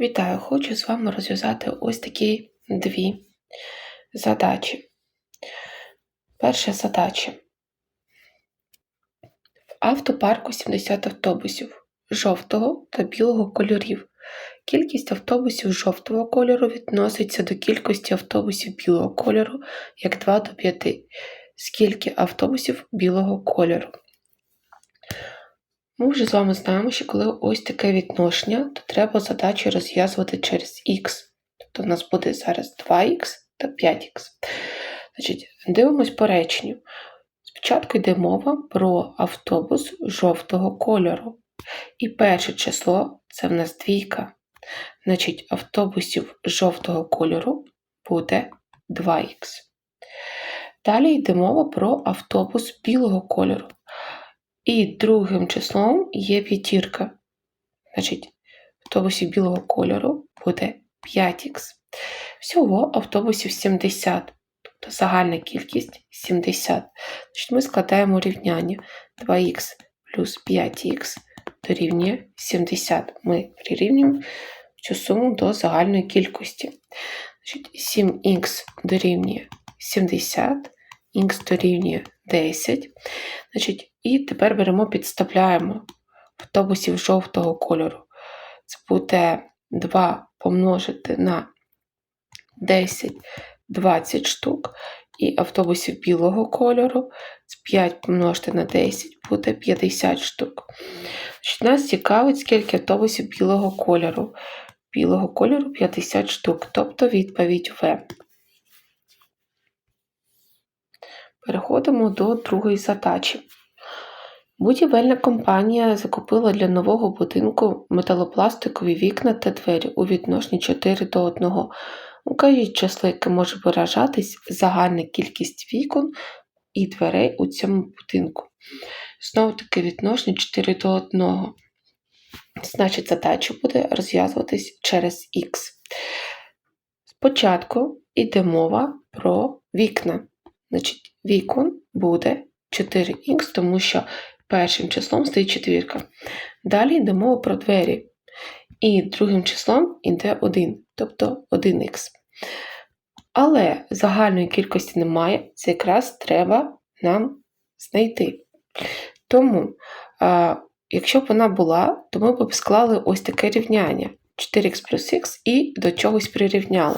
Вітаю! Хочу з вами розв'язати ось такі дві задачі. Перша задача. В автопарку 70 автобусів жовтого та білого кольорів. Кількість автобусів жовтого кольору відноситься до кількості автобусів білого кольору як 2 до 5. Скільки автобусів білого кольору? Ми вже з вами знаємо, що коли ось таке відношення, то треба задачу розв'язувати через х. Тобто у нас буде зараз 2х та 5х. Значить, дивимось по реченню. Спочатку йде мова про автобус жовтого кольору. І перше число це в нас двійка. Значить, автобусів жовтого кольору буде 2х. Далі йде мова про автобус білого кольору. І другим числом є п'ятірка. Значить, автобусів білого кольору буде 5х. Всього автобусів 70, тобто загальна кількість 70. Значить, Ми складаємо рівняння 2х плюс 5х дорівнює 70. Ми прирівнюємо цю суму до загальної кількості. Значить, 7х дорівнює 70, х дорівнює 10. Значить, І тепер беремо, підставляємо автобусів жовтого кольору. Це буде 2 помножити на 10, 20 штук. І автобусів білого кольору це 5 помножити на 10 буде 50 штук. Значить, Нас цікавить, скільки автобусів білого кольору. Білого кольору 50 штук, тобто відповідь В. Переходимо до другої задачі. Будівельна компанія закупила для нового будинку металопластикові вікна та двері у відношенні 4 до 1. Укажіть число, яке може виражатись загальна кількість вікон і дверей у цьому будинку. Знову таки відношення 4 до 1. Значить, задача буде розв'язуватись через х. Спочатку йде мова про вікна. Значить, вікон буде 4х, тому що першим числом стоїть четвірка. Далі йде мова про двері. І другим числом йде 1, тобто 1х. Але загальної кількості немає, це якраз треба нам знайти. Тому, а, якщо б вона була, то ми б склали ось таке рівняння 4х плюс х і до чогось прирівняли.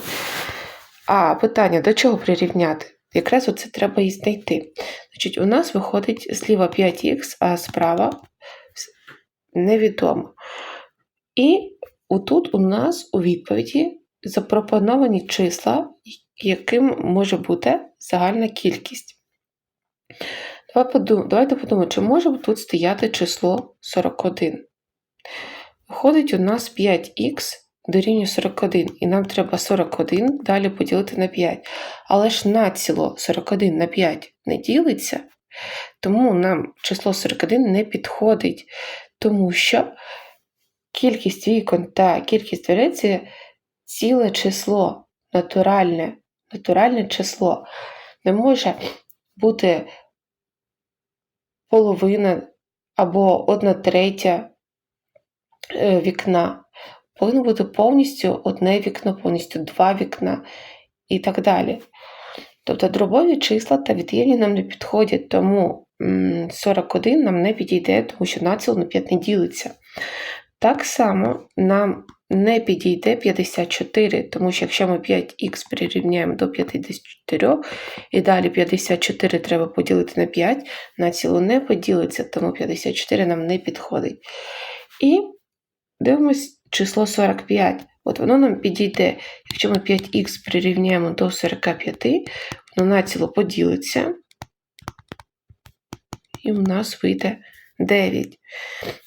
А питання, до чого прирівняти? Якраз оце треба і знайти. Значить, У нас виходить зліва 5х, а справа невідомо. І отут у нас у відповіді запропоновані числа, яким може бути загальна кількість. Давайте подумаємо, чи може тут стояти число 41. Виходить, у нас 5х дорівнює 41, і нам треба 41 далі поділити на 5. Але ж націло 41 на 5 не ділиться, тому нам число 41 не підходить, тому що кількість вікон та кількість дверей це ціле число, натуральне, натуральне число. Не може бути половина або одна третя е, вікна. Повинно бути повністю одне вікно, повністю два вікна і так далі. Тобто дробові числа та від'ємні нам не підходять, тому 41 нам не підійде, тому що націло на 5 не ділиться. Так само нам не підійде 54, тому що якщо ми 5х прирівняємо до 54, і далі 54 треба поділити на 5, націло не поділиться, тому 54 нам не підходить. І дивимось число 45. От воно нам підійде, якщо ми 5х прирівняємо до 45, воно націло поділиться, і у нас вийде 9.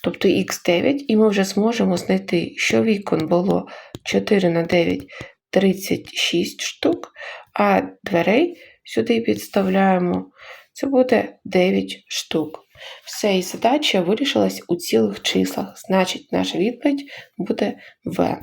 Тобто х9, і ми вже зможемо знайти, що вікон було 4 на 9 36 штук, а дверей сюди підставляємо, це буде 9 штук. Все, і задача вирішилась у цілих числах, значить, наша відповідь буде В.